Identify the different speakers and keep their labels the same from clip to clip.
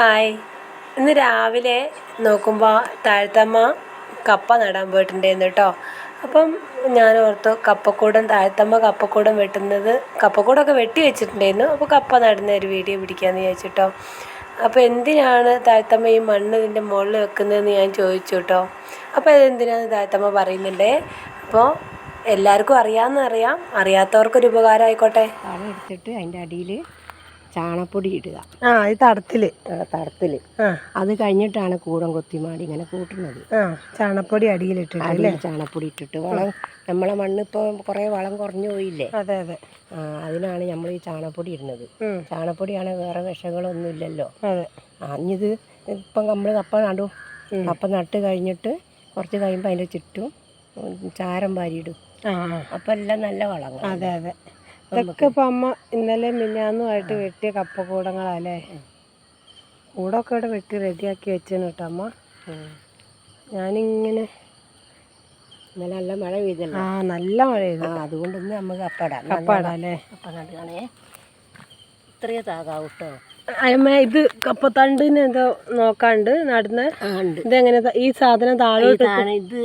Speaker 1: Hi. ഇന്ന് രാവിലെ നോക്കുമ്പോൾ താഴത്തമ്മ കപ്പ നടാൻ പോയിട്ടുണ്ടായിരുന്നു കേട്ടോ അപ്പം ഞാൻ ഓർത്തു കപ്പക്കൂടം താഴത്തമ്മ കപ്പക്കൂടം വെട്ടുന്നത് കപ്പക്കൂടമൊക്കെ വെട്ടി വെച്ചിട്ടുണ്ടായിരുന്നു. അപ്പോൾ കപ്പ നടുന്ന ഒരു വീഡിയോ പിടിക്കാമെന്ന് വിചാരിച്ചിട്ടോ. അപ്പോൾ എന്തിനാണ് താഴത്തമ്മ ഈ മണ്ണ് ഇതിന്റെ മുകളിൽ വെക്കുന്നതെന്ന് ഞാൻ ചോദിച്ചു കേട്ടോ അപ്പോൾ അതെന്തിനാണ് താഴത്തമ്മ പറയുന്നുണ്ടേ? അപ്പോൾ എല്ലാവർക്കും അറിയാമെന്ന് അറിയാം. അറിയാത്തവർക്കൊരു ഉപകാരം ആയിക്കോട്ടെ.
Speaker 2: എടുത്തിട്ട് അതിന്റെ അടിയിൽ ചാണപ്പൊടി ഇടുക.
Speaker 1: ആ ഈ തടത്തിൽ
Speaker 2: തടത്തിൽ അത് കഴിഞ്ഞിട്ടാണ് കൂടം കൊത്തിമാടി ഇങ്ങനെ കൂട്ടുന്നത്.
Speaker 1: ചാണപ്പൊടി അടിയിലിട്ടിട്ട്
Speaker 2: ചാണപ്പൊടി ഇട്ടിട്ട് വളം നമ്മളെ മണ്ണ് ഇപ്പോൾ കുറേ വളം കുറഞ്ഞു പോയില്ലേ?
Speaker 1: അതെ അതെ.
Speaker 2: അതിനാണ് നമ്മൾ ഈ ചാണപ്പൊടി ഇടുന്നത്. ചാണപ്പൊടിയാണ് വേറെ വിഷകളൊന്നും ഇല്ലല്ലോ
Speaker 1: അതെ
Speaker 2: അഞ്ഞിത് ഇപ്പം നമ്മൾ കപ്പ നടു. കപ്പ നട്ട് കഴിഞ്ഞിട്ട് കുറച്ച് കഴിയുമ്പോൾ അതിന്റെ ചുറ്റും ചാരം വാരിയിടും. അപ്പം എല്ലാം നല്ല വളങ്ങൾ
Speaker 1: അതെ അതെ. ഇതൊക്കെ ഇപ്പം അമ്മ ഇന്നലെ മിന്നാന്നുമായിട്ട് വെട്ടിയ കപ്പക്കൂടങ്ങളല്ലേ? കൂടൊക്കെ ഇവിടെ വെട്ടി റെഡിയാക്കി വെച്ചാണ് കേട്ടോ അമ്മ. ഞാനിങ്ങനെ
Speaker 2: ഇന്നലെ നല്ല മഴ പെയ്തല്ലോ.
Speaker 1: ആ നല്ല മഴ പെയ്തു.
Speaker 2: അതുകൊണ്ട് ഇന്ന് നമുക്ക് കപ്പടാം.
Speaker 1: കപ്പാടാ അല്ലേ?
Speaker 2: കപ്പ നടുകയാണേ ഇത്രയേ താകാവൂ കേട്ടോ
Speaker 1: അമ്മ ഇത് കപ്പത്തണ്ടിന് എന്തോ നോക്കാണ്ട് നടുന്ന. ഇതെങ്ങനെ ഈ സാധനം താഴോട്ട്
Speaker 2: ഇതാണ് ഇത്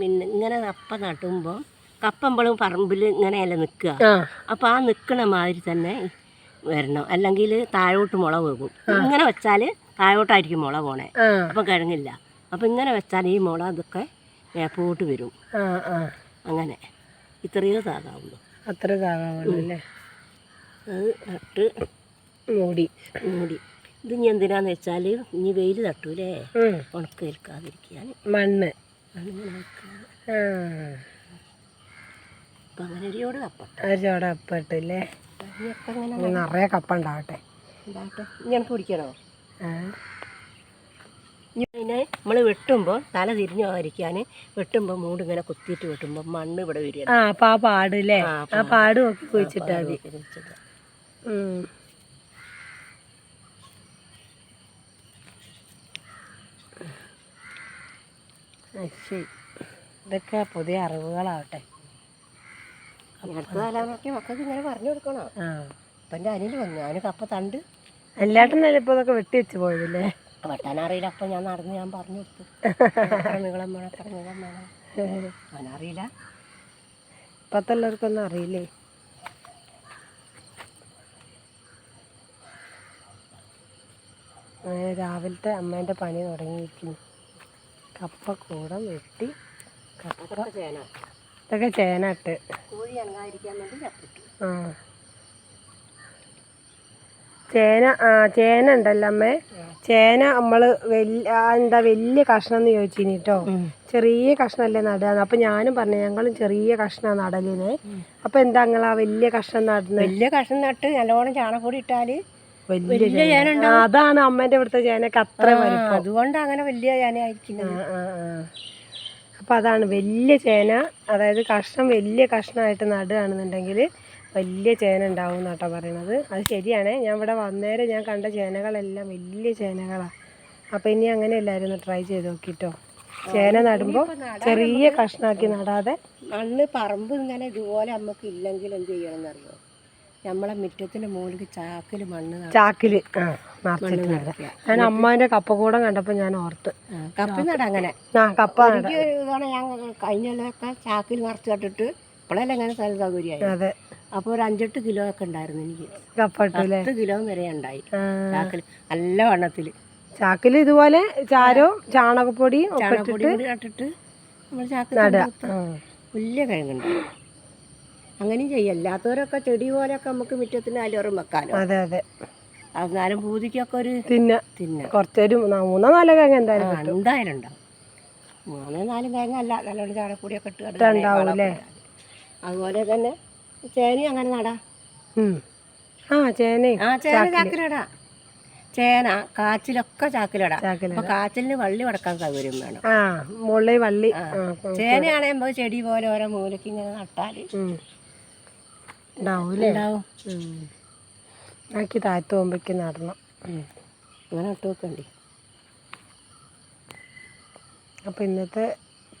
Speaker 2: പിന്നെ ഇങ്ങനെ കപ്പ നട്ടുമ്പോൾ കപ്പമ്പളും പറമ്പിൽ ഇങ്ങനെയല്ല നിൽക്കുക അപ്പോൾ ആ നിൽക്കണ മാതിരി തന്നെ വരണം. അല്ലെങ്കിൽ താഴോട്ട് മുള പോകും. ഇങ്ങനെ വെച്ചാൽ താഴോട്ടായിരിക്കും മുള പോണേ. അപ്പം കിഴങ്ങില്ല. അപ്പം ഇങ്ങനെ വെച്ചാൽ ഈ മുള ഇതൊക്കെ മേപ്പോട്ട് വരും. അങ്ങനെ. ഇത്രയേ താകാവുള്ളൂ.
Speaker 1: അത്ര താകാവുള്ളൂ അല്ലേ?
Speaker 2: അത് നട്ട്
Speaker 1: മൂടി.
Speaker 2: മൂടി. ഇത് ഇനി എന്തിനാന്ന് വെച്ചാൽ ഇനി വെയിൽ തട്ടൂലേ? ഉണക്കേൽക്കാതിരിക്കാൻ
Speaker 1: മണ്ണ്.
Speaker 2: മണ്ണ് ഉണക്കാതെ.
Speaker 1: ആ
Speaker 2: കപ്പട്ട്. അല്ലേ? കപ്പട്ട
Speaker 1: നിറയെ കപ്പ ഉണ്ടാവട്ടെ. ആ.
Speaker 2: ഇനി അതിനെ നമ്മൾ വെട്ടുമ്പോൾ തല തിരിഞ്ഞു പോകാതിരിക്കാൻ വെട്ടുമ്പോൾ മൂട് ഇങ്ങനെ കുത്തിയിട്ട് വെട്ടുമ്പോൾ മണ്ണ് ഇവിടെ വരിക.
Speaker 1: ആ അപ്പം ആ പാട് അല്ലേ?
Speaker 2: ആ,
Speaker 1: ആ പാട്. നോക്കി കുഴിച്ചിട്ടാൽ മതി. ശരി. ഇതൊക്കെ പുതിയ അറിവുകളാവട്ടെ.
Speaker 2: അടുത്ത തലമുറയ്ക്ക് മക്കൾക്ക് ഇങ്ങനെ പറഞ്ഞു കൊടുക്കണോ. അപ്പം എന്റെ അനിൽ വന്നു. അവന് കപ്പ തണ്ട്.
Speaker 1: എല്ലാട്ടനല്ല ഇപ്പൊ അതൊക്കെ വെട്ടി വെച്ച് പോയതല്ലേ?
Speaker 2: വെട്ടാനറിയില്ല അപ്പം ഞാൻ നടന്ന് ഞാൻ പറഞ്ഞു കൊടുത്തു. എത്ര നീളം വേണം എത്ര നീളം വേണം അവനറിയില്ല.
Speaker 1: ഇപ്പത്തുള്ളവർക്കൊന്നും അറിയില്ലേ? രാവിലത്തെ അമ്മേന്റെ പണി തുടങ്ങിയിരിക്കുന്നു. കപ്പ കൂടം വെട്ടി കപ്പ
Speaker 2: ചേന.
Speaker 1: ഇതൊക്കെ ചേനട്ട്
Speaker 2: കോഴി അനങ്ങാതിരിക്കാൻ വേണ്ടി ചപ്പിട്ടു
Speaker 1: ആ. ചേന ആ ചേന ഉണ്ടല്ലോ അമ്മേ. ചേന നമ്മൾ വലിയ എന്താ വലിയ കഷ്ണം എന്ന് ചോദിച്ചിനി കേട്ടോ ചെറിയ കഷ്ണമല്ലേ നടുക അപ്പൊ ഞാനും പറഞ്ഞു ഞങ്ങളും ചെറിയ കഷ്ണം നടലിനെ. അപ്പൊ എന്താ നിങ്ങൾ ആ വലിയ കഷ്ണം നടന്ന്?
Speaker 2: വലിയ കഷ്ണം നട്ട് നല്ലോണം ചാണകപ്പൊടി ഇട്ടാൽ
Speaker 1: വലിയ
Speaker 2: ചേന.
Speaker 1: ചേന. അതാണ് അമ്മേന്റെ ഇവിടുത്തെ ചേനക്ക് അത്ര
Speaker 2: അതുകൊണ്ട് അങ്ങനെ വലിയ ചേന ആയിരിക്കുന്നത്
Speaker 1: ആ. അതാണ് വലിയ ചേന അതായത് കഷ്ണം വലിയ കഷ്ണമായിട്ട് നടുകയാണെന്നുണ്ടെങ്കിൽ വലിയ ചേന ഉണ്ടാവും എന്നാട്ടോ പറയണത്. അത് ശരിയാണ്. ഞാൻ ഇവിടെ വന്നേരം ഞാൻ കണ്ട ചേനകളെല്ലാം വലിയ ചേനകളാണ് അപ്പോൾ ഇനി അങ്ങനെ എല്ലാവരും ഒന്ന് ട്രൈ ചെയ്ത് നോക്കിട്ടോ. ചേന നടുമ്പോൾ ചെറിയ കഷ്ണാക്കി നടാതെ.
Speaker 2: മണ്ണ് പറമ്പ് ഇങ്ങനെ ഇതുപോലെ നമുക്ക് ഇല്ലെങ്കിൽ എന്ത് ചെയ്യണമെന്ന് അറിയോ നമ്മളെ മുറ്റത്തിന്റെ മുകളിൽ ചാക്കിൽ മണ്ണ്
Speaker 1: ചാക്കിൽ നിറച്ചിട്ട് നടാം. ഞാൻ അമ്മാന്റെ കപ്പക്കൂടം കണ്ടപ്പോൾ ഞാൻ ഓർത്ത്.
Speaker 2: കപ്പ കപ്പി അങ്ങനെ.
Speaker 1: ആ കപ്പ നടാം
Speaker 2: ഇതാണ് ഞാൻ കഴിഞ്ഞൊക്കെ ചാക്കിൽ നിറച്ച് കട്ടിട്ട് ഇപ്പോഴല്ലേ അങ്ങനെ സ്ഥല സൗകര്യമായി.
Speaker 1: അതെ.
Speaker 2: അപ്പോൾ ഒരു അഞ്ചെട്ട് കിലോ ഒക്കെ ഉണ്ടായിരുന്നു എനിക്ക്.
Speaker 1: കപ്പ
Speaker 2: പത്ത് കിലോ വരെ ഉണ്ടായി ചാക്കിൽ. നല്ല വണ്ണത്തിൽ
Speaker 1: ചാക്കിൽ ഇതുപോലെ ചാരോ ചാണകപ്പൊടിയും
Speaker 2: ചാണകപ്പൊടി ഇട്ടിട്ട് നമ്മൾ ചാക്കിൽ. വലിയ കിഴങ്ങുണ്ട് അങ്ങനെയും ചെയ്യാം. അല്ലാത്തവരൊക്കെ ചെടി പോലെയൊക്കെ നമുക്ക് മുറ്റത്തിന് അലോറും വെക്കാനോ
Speaker 1: അതെ അതെ.
Speaker 2: അങ്ങനെ പൂതിക്കൊക്കെ ഒരു
Speaker 1: തിന്ന.
Speaker 2: തിന്ന.
Speaker 1: കുറച്ചൊരു മൂന്നോ നാലോ കിഴങ്ങ് എന്തായാലും
Speaker 2: എന്തായാലും ഉണ്ടാവും. മൂന്നോ നാലും കിഴങ്ങ് അല്ല നല്ലോണം ചാണകപ്പൊടിയൊക്കെ ഇട്ട്
Speaker 1: ഉണ്ടാവും.
Speaker 2: അതുപോലെ തന്നെ ചേനയും അങ്ങനെ നടാ.
Speaker 1: ആ ചേന
Speaker 2: ആ ചേന ചാക്കിലിടാം. ചേന കാച്ചിലൊക്കെ ചാക്കിലിടാം. അപ്പൊ കാച്ചിലിന് വള്ളി വടക്കാൻ സൗകര്യം വേണം.
Speaker 1: ആ മുള്ളി വള്ളി.
Speaker 2: ആ.
Speaker 1: നമുക്ക്.
Speaker 2: ചേനയാണെങ്കിൽ ചെടി പോലെ ഓരോ മൂലക്ക് ഇങ്ങനെ
Speaker 1: നട്ടാൽ. ഉണ്ടാവും. ആക്കി താഴത്ത് പോകുമ്പോഴേക്ക് നടണം.
Speaker 2: അങ്ങനെ ഇട്ട് വെക്കണ്ടേ.
Speaker 1: അപ്പോൾ ഇന്നത്തെ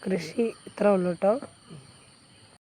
Speaker 1: കൃഷി ഇത്ര ഉള്ളൂ കേട്ടോ